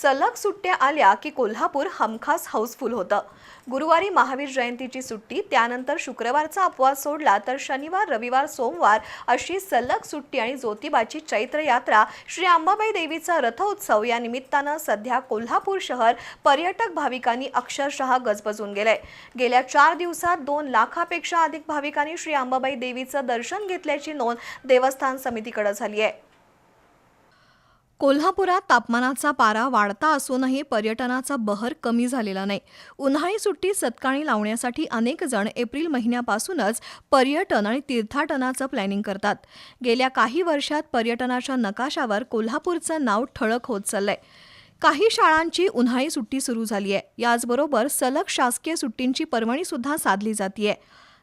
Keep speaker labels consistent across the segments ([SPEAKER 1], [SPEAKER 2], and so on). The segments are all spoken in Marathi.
[SPEAKER 1] सलग सुट्ट्या आल्या की कोल्हापूर हमखास हाऊसफुल होतं. गुरुवारी महावीर जयंतीची सुट्टी त्यानंतर शुक्रवारचा अपवाद सोडला तर शनिवार रविवार सोमवार अशी सलग सुट्टी आणि ज्योतिबाची चैत्र यात्रा श्री अंबाबाई देवीचा रथोत्सव या निमित्तानं सध्या कोल्हापूर शहर पर्यटक भाविकांनी अक्षरशः गजबजून गेलंय. गेल्या चार दिवसात दोन लाखापेक्षा अधिक भाविकांनी श्री अंबाबाई देवीचं दर्शन घेतल्याची नोंद देवस्थान समितीकडे झाली आहे. कोल्हापुरात तापमानाचा पारा वाढता असूनही पर्यटनाचा बहर कमी झालेला नाही. उन्हाळी सुट्टी सत्काळी लावण्यासाठी अनेक जण एप्रिल महिन्यापासूनच पर्यटन आणि तीर्थाटनाचं प्लॅनिंग करतात. गेल्या काही वर्षात पर्यटनाच्या नकाशावर कोल्हापूरचं नाव ठळक होत चाललंय. काही शाळांची उन्हाळी सुट्टी सुरू झाली आहे याचबरोबर सलग शासकीय सुट्टींची पर्वणी सुद्धा साधली आहे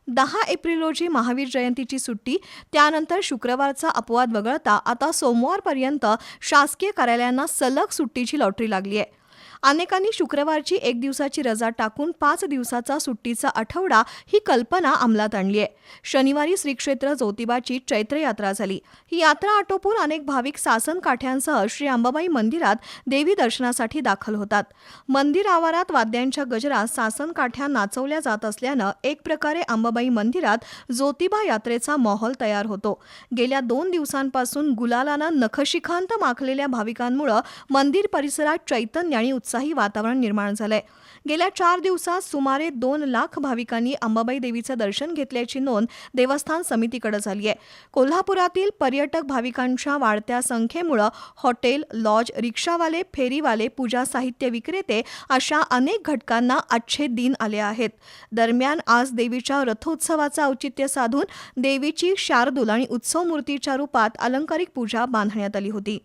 [SPEAKER 1] दहा एप्रिल रोजी महावीर जयंतीची सुट्टी त्यानंतर शुक्रवारचा अपवाद वगळता आता सोमवारपर्यंत शासकीय कार्यालयांना सलग सुट्टीची लॉटरी लागली आहे. अनेकांनी शुक्रवारची एक दिवसाची रजा टाकून पाच दिवसाचा सुट्टीचा आठवडा ही कल्पना अंमलात आणली आहे. शनिवारी श्री क्षेत्र ज्योतिबाची चैत्र यात्रा झाली. ही यात्रा आटोपून अनेक भाविक सासन काठ्यांसह श्री अंबाबाई मंदिरात देवी दर्शनासाठी दाखल होतात. मंदिर आवारात वाद्यांच्या गजरात सासन काठ्या नाचवल्या जात असल्यानं एक प्रकारे अंबाबाई मंदिरात ज्योतिबा यात्रेचा माहोल तयार होतो. गेल्या दोन दिवसांपासून गुलालानं नखशिखांत माखलेल्या भाविकांमुळं मंदिर परिसरात चैतन्य आणि उत्साही वातावरण निर्माण झालंय. गेल्या चार दिवसात सुमारे दोन लाख भाविकांनी अंबाबाई देवीचं दर्शन घेतल्याची नोंद देवस्थान समितीकडे झाली आहे. कोल्हापुरातील पर्यटक भाविकांच्या वाढत्या संख्येमुळं हॉटेल लॉज रिक्षावाले फेरीवाले पूजा साहित्य विक्रेते अशा अनेक घटकांना आजचे दिन आले आहेत. दरम्यान आज देवीच्या रथोत्सवाचं औचित्य साधून देवीची शार्दूल आणि उत्सव मूर्तीच्या रूपात अलंकारिक पूजा बांधण्यात आली होती.